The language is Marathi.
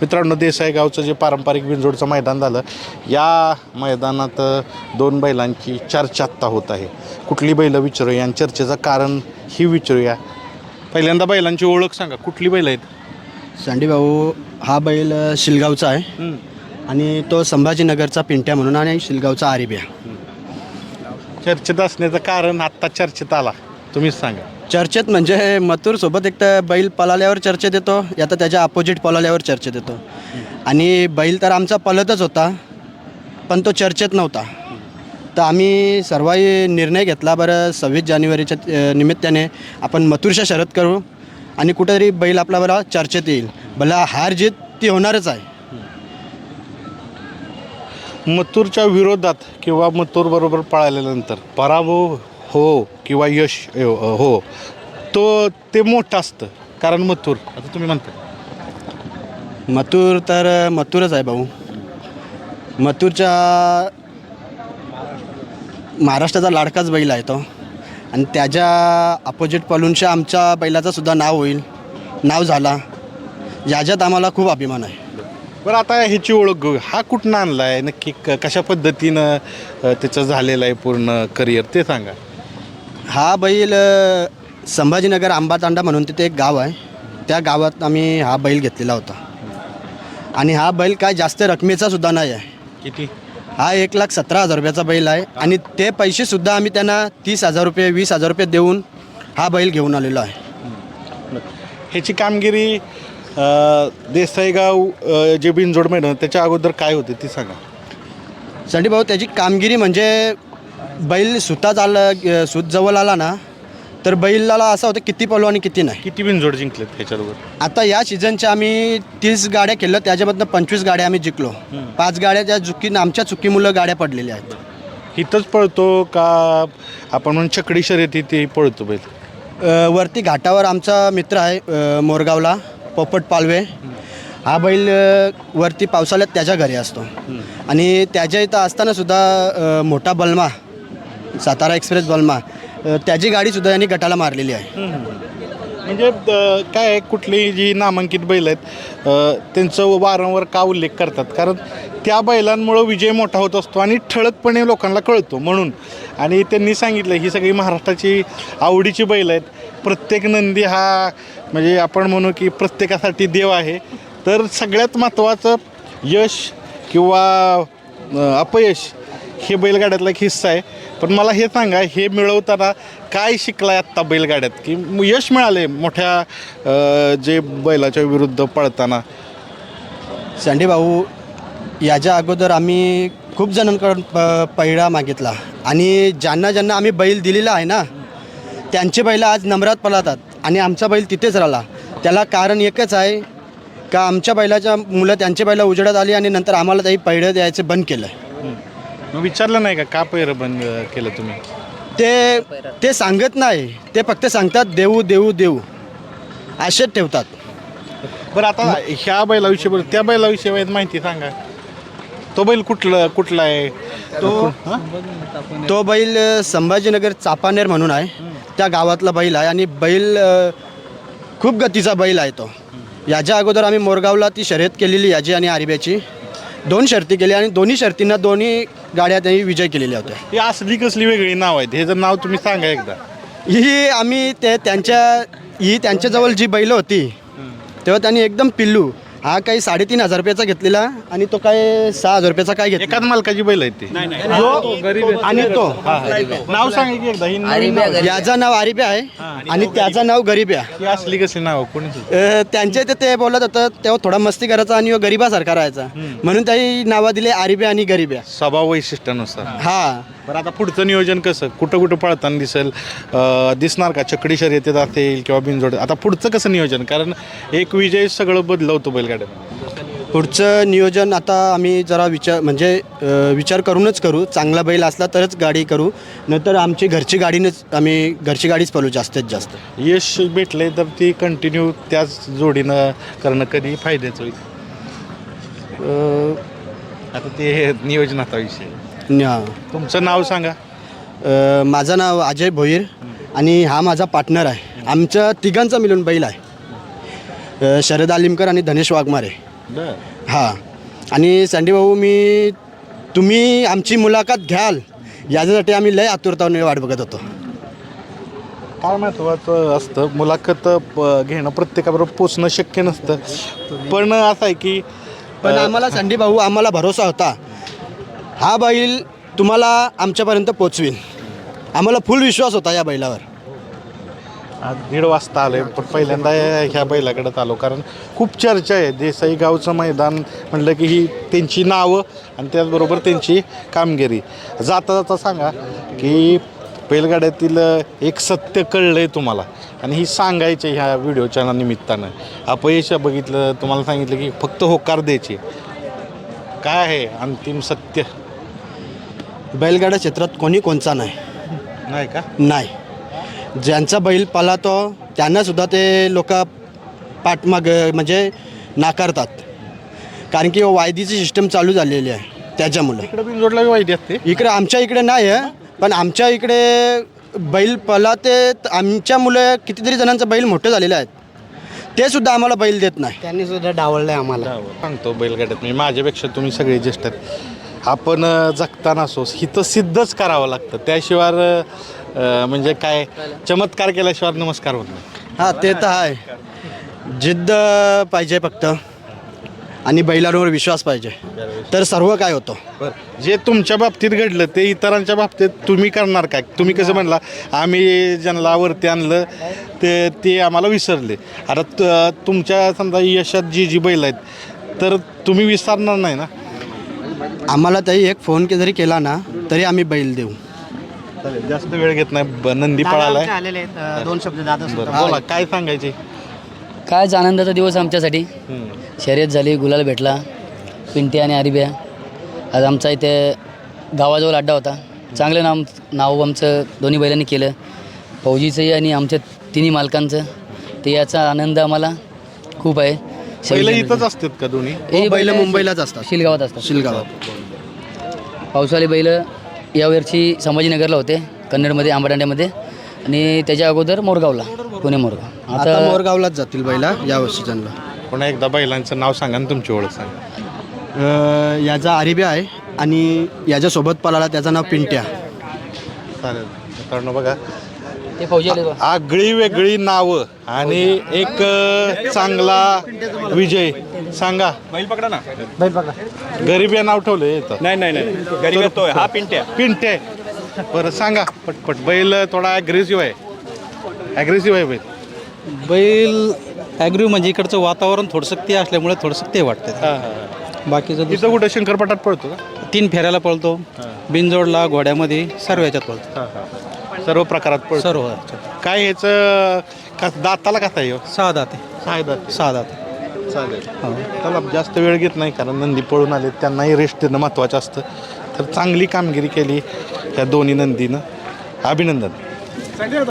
मित्रांनो देसाई गावचं जे पारंपरिक बिंजोडचं मैदान झालं या मैदानात दोन बैलांची चर्चा आत्ता होत आहे. कुठली बैलं विचारूया आणि चर्चेचं कारण ही विचारूया. पहिल्यांदा बैलांची ओळख सांगा कुठली बैल आहेत? सँडी भाऊ हा बैल शिलगावचा आहे. आणि तो संभाजीनगरचा पिंट्या म्हणून आणि शिलगावचा आरिबिया चर्चेत असण्याचं कारण आत्ता चर्चेत आला. तुम्हीच सांगा. चर्चेत म्हणजे मथुरसोबत एक तर बैल पळाल्यावर चर्चेत येतो या तर त्याच्या अपोजिट पळाल्यावर चर्चेत येतो. आणि बैल तर आमचा पलतच होता पण तो चर्चेत नव्हता. तर आम्ही सर्वांनी निर्णय घेतला बरं सव्वीस जानेवारीच्या निमित्ताने आपण मथुरच्या शरद करू आणि कुठेतरी बैल आपला बरा चर्चेत येईल. भला हार जीत ती होणारच आहे. मथुरच्या विरोधात किंवा मथुरबरोबर पळाल्यानंतर पराभव हो किंवा यश अ, हो. तो ते मोठं असतं कारण मथुर. आता तुम्ही म्हणता मथुर तर मथुरच आहे भाऊ. मथुरच्या महाराष्ट्राचा लाडकाच बैल आहे तो. आणि त्याच्या अपोजिट पलूनच्या आमच्या बैलाचं सुद्धा नाव होईल. नाव झाला. याच्यात आम्हाला खूप अभिमान आहे. बरं आता ह्याची ओळख घेऊ हा कुठनं आणला आहे नक्की क- कशा पद्धतीनं अ, त्याचं झालेलं आहे पूर्ण करिअर ते सांगा. हा बैल अ, संभाजीनगर आंबातांडा म्हणून तिथे एक गाव आहे. त्या गावात आम्ही हा बैल घेतलेला होता. आणि हा बैल काय जास्त रकमेचा सुद्धा नाही आहे. किती? हा एक लाख सतरा हजार रुपयाचा बैल आहे. आणि ते पैसेसुद्धा आम्ही त्यांना तीस हजार रुपये वीस हजार रुपये देऊन हा बैल घेऊन आलेलो आहे. ह्याची कामगिरी अ, देसाईगाव अ, जे बिनजोड मैदान त्याच्या अगोदर काय होते ती सांगा. संडी भाऊ त्याची कामगिरी म्हणजे बैल सुतात आलं सूत जवळ आला ना तर बैलाला असं होतं किती पळू आणि किती नाही. किती बिनजोड जिंकलेत ह्याच्याबरोबर? आता या सीझनच्या आम्ही तीस गाड्या केल्या त्याच्यामधनं पंचवीस गाड्या आम्ही जिंकलो. पाच गाड्या त्या चुकीनं आमच्या चुकीमुळं गाड्या पडलेल्या आहेत. इथंच पळतो का आपण म्हणून चकडी शर्यती ते पळतो बैल? अ, वरती घाटावर आमचा मित्र आहे अ, मोरगावला पोपट पालवे. हा बैल अ, वरती पावसाळ्यात त्याच्या घरी असतो. आणि त्याच्या इथं असताना सुद्धा अ, मोठा बलमा सातारा एक्सप्रेस बलमा त्याची गाडीसुद्धा यांनी गटाला मारलेली आहे. म्हणजे अ, काय आहे, कुठली जी नामांकित बैल आहेत अ, त्यांचं वारंवार का उल्लेख करतात? कारण त्या बैलांमुळं विजय मोठा होत असतो आणि ठळकपणे लोकांना कळतो म्हणून. आणि त्यांनी सांगितलं ही सगळी महाराष्ट्राची आवडीची बैल आहेत. प्रत्येक नंदी हा म्हणजे आपण म्हणू की प्रत्येकासाठी देव आहे. तर सगळ्यात महत्त्वाचं यश किंवा अ, अपयश हे बैलगाड्यातला एक हिस्सा आहे. पण मला हे सांगा हे मिळवताना काय शिकलाय आत्ता बैलगाड्यात? की यश मिळाले मोठ्या जे बैलाच्या विरुद्ध पळताना. सँडी भाऊ याच्या अगोदर आम्ही खूप जणांकडून प पैडा मागितला. आणि ज्यांना ज्यांना आम्ही बैल दिलेला आहे ना त्यांचे बैल आज नम्रात पळतात आणि आमचा बैल तिथेच राहिला. त्याला कारण एकच आहे का आमच्या बैलाच्या मुलं त्यांच्या बैला उजेडात आली आणि नंतर आम्हाला त्याही पैडं द्यायचं बंद केलं. मग विचारलं नाही का? का पैर बंद केलं तुम्ही? ते ते सांगत नाही. ते फक्त सांगतात देऊ देऊ देऊ. असेच ठेवतात. बरं आता ह्या बैलाविषयी बरं त्या बैलाविषयी माहिती- माहिती सांगा. तो बैल कुठला कुठला आहे? तो हां? तो बैल अ, संभाजीनगर चापानेर म्हणून आहे. त्या गावातला बैल आहे आणि बैल अ, खूप गतीचा बैल आहे तो. याच्या अगोदर आम्ही मोरगावला ती शर्यत केलेली याची आणि आरिब्याची. दोन शर्ती केली आणि दोन्ही शर्तींना दोन्ही गाड्या त्यांनी विजय केलेल्या होत्या. ही असली कसली वेगळी नाव आहेत? हे जर नाव तुम्ही सांगा एकदा. ही आम्ही ते त्यांच्या ही त्यांच्याजवळ जी बैल होती तेव्हा त्यांनी एकदम पिल्लू. हा काही साडेतीन हजार रुपयाचा घेतलेला आणि तो काय सहा हजार रुपयाचा काय घेतला? एकाच मालकाची बैल आहेत ते. आणि तो. नाव सांगा की एकदा. ही नवीन नाव. आहे. याचं नाव आरिब्या आहे आणि त्याचं नाव गरीब्या ही असली कसली नाव? कोणी अ, त्यांच्या इथे ते बोलत होतं तेव्हा थोडा मस्ती करायचा आणि ह्यो गरिबासारखा राहायचा. म्हणून त्याही नावं दिले आरिब्या आणि गरिब्या स्वभाव वैशिष्ट्यानुसार. हा. बरं आता पुढचं नियोजन कसं? कुठं कुठं पळताना दिसेल? अं, दिसणार का? चकडी शर्यतीत असेल किंवा बिनजोड? आता पुढचं कसं नियोजन? कारण एक विजय सगळं बदलवतो बैलगाड्यात. पुढचं नियोजन आता आम्ही जरा विचार म्हणजे अ, विचार करूनच करू. चांगला बैल असला तरच गाडी करू. नंतर आमची घरची गाडीनेच आम्ही घरची गाडीच पळू जास्तीत जास्त. यश भेटले तर ती कंटिन्यू त्याच जोडीनं करणं कधी फायद्याचं होईल. अ, आता ते नियोजनाचा विषय. तुमचं नाव सांगा. माझं नाव अजय भोईर आणि हा माझा पार्टनर आहे. आमच्या तिघांचा मिळून बैल आहे. शरद आलिमकर आणि धनेश वाघमारे. हां. आणि संडी भाऊ मी तुम्ही आमची मुलाखत घ्याल. याच्यासाठी आम्ही लय आतुरताने वाट बघत होतो. काय महत्त्वाचं असतं. मुलाखत घेणं प्रत्येकाबरोबर पोचणं शक्य नसतं. पण असं आहे की पण आम्हाला संडी भाऊ आम्हाला भरोसा होता. हा बैल तुम्हाला आमच्यापर्यंत पोचवेल आम्हाला फुल विश्वास होता या बैलावर. आज दीड वाजता आलोय पण पहिल्यांदा ह्या बैलाकडे आलो कारण खूप चर्चा आहे. देसाई गावचं मैदान म्हटलं की ही त्यांची नावं आणि त्याचबरोबर त्यांची कामगिरी. जाता जाता सांगा की बैलगाड्यातील एक सत्य कळलं आहे तुम्हाला आणि ही सांगायचे ह्या व्हिडिओच्या निमित्तानं. अपयश बघितलं तुम्हाला सांगितलं की फक्त होकार द्यायचे. काय आहे अंतिम सत्य? बैलगाड्या क्षेत्रात कोणी कोणचा नाही. नाही का? नाही. ज्यांचा बैल पळातो त्यांना सुद्धा ते लोक पाठमाग म्हणजे नाकारतात. कारण की वायदीची सिस्टम चालू झालेली आहे त्याच्यामुळं. इकडे बिनजोडला असते? इकडे आमच्या इकडे नाही आहे पण आमच्या इकडे बैल पळाते आमच्या मुलं कितीतरी जणांचं बैल मोठे झालेले आहेत. ते सुद्धा आम्हाला बैल देत नाही. त्यांनी सुद्धा डावललंय आम्हाला. सांगतो बैलगाड्यात मी माझ्यापेक्षा तुम्ही सगळे ज्येष्ठ आहेत. आपण जगताना असो हिथं सिद्धच करावं लागतं. त्याशिवाय म्हणजे काय चमत्कार केल्याशिवाय नमस्कार होत नाही. हां ते तर आहे. जिद्द पाहिजे फक्त. आणि बैलांवर विश्वास पाहिजे. तर सर्व काय होतं? जे तुमच्या बाबतीत घडलं ते इतरांच्या बाबतीत तुम्ही करणार काय? तुम्ही कसं म्हणला आम्ही ज्यांना वरती आणलं ते ते आम्हाला विसरले. आता तुमच्या समजा यशात जी जी बैल आहेत तर तुम्ही विसरणार नाही ना? आम्हाला ताई एक फोन के जरी केला ना तरी आम्ही बैल देऊ. चालेल जास्त वेळ घेत नाही ब- नंदी पळालाय आलेले आहेत अं, दोन शब्द दादा बरं बोला काय सांगायचे? कायच आनंदाचा दिवस आमच्यासाठी. शर्यत झाली गुलाल भेटला पिंटी आणि आरिब्या. आज आमचा इथे गावाजवळ अड्डा होता. चांगलं नाम नाव आमचं दोन्ही बैलांनी केलं. फौजीचंही आणि आमच्या तिन्ही मालकांचं. ते याचा आनंद आम्हाला खूप आहे. इथंच असतात का दोन्ही? हे हो, बैलं मुंबईलाच असतात. शिलगावात असतात. शिलगावात. पावसाळी बैल यावर्षी संभाजीनगरला होते कन्नडमध्ये आंबाडांड्यामध्ये. आणि त्याच्या अगोदर मोरगावला पुणे मोरगाव. आता मोरगावलाच जातील बैला या वर्षी त्यांना. पुन्हा एकदा बैलांचं नाव सांगा आणि तुमची ओळख सांगा. याचा आरिब्या आहे आणि याच्यासोबत पळाला त्याचं नाव पिंट्या. चालेल. मित्रांनो बघा. ते फौजी आले बा. आगळी वेगळी नावं आणि एक अ, चांगला विजय. सांगा. बैल पकडा ना. बैल बघा गरीब या नाव ठेवलं येतं नाही नाही नाही. गरीब येतोय. हा पिंट्या. पिंटे बरं सांगा. पटपट. बैल थोडा ॲग्रेसिव्ह आहे. ॲग्रेसिव्ह आहे बैल. बैल ॲग्री म्हणजे इकडचं वातावरण थोडंसं ते असल्यामुळे थोडंसं ते वाटतं. बाकीचं दुसरं- तिथं कुठं शंकरपटात पळतो का? तीन फेऱ्याला पळतो. बिनजोडला घोड्यामध्ये सर्व याच्यात पळतो. सर्व प्रकारात पळतो सर्व काय ह्याचं का दाताला कसा आहे ह्यो? सहा दाते. सहा दात. सहा दाते. चालेल. चला जास्त वेळ घेत नाही कारण नंदी पळून आले त्यांनाही रेस्ट देणं महत्त्वाचं असतं. तर चांगली कामगिरी केली त्या दोन्ही नंदीनं. अभिनंदन.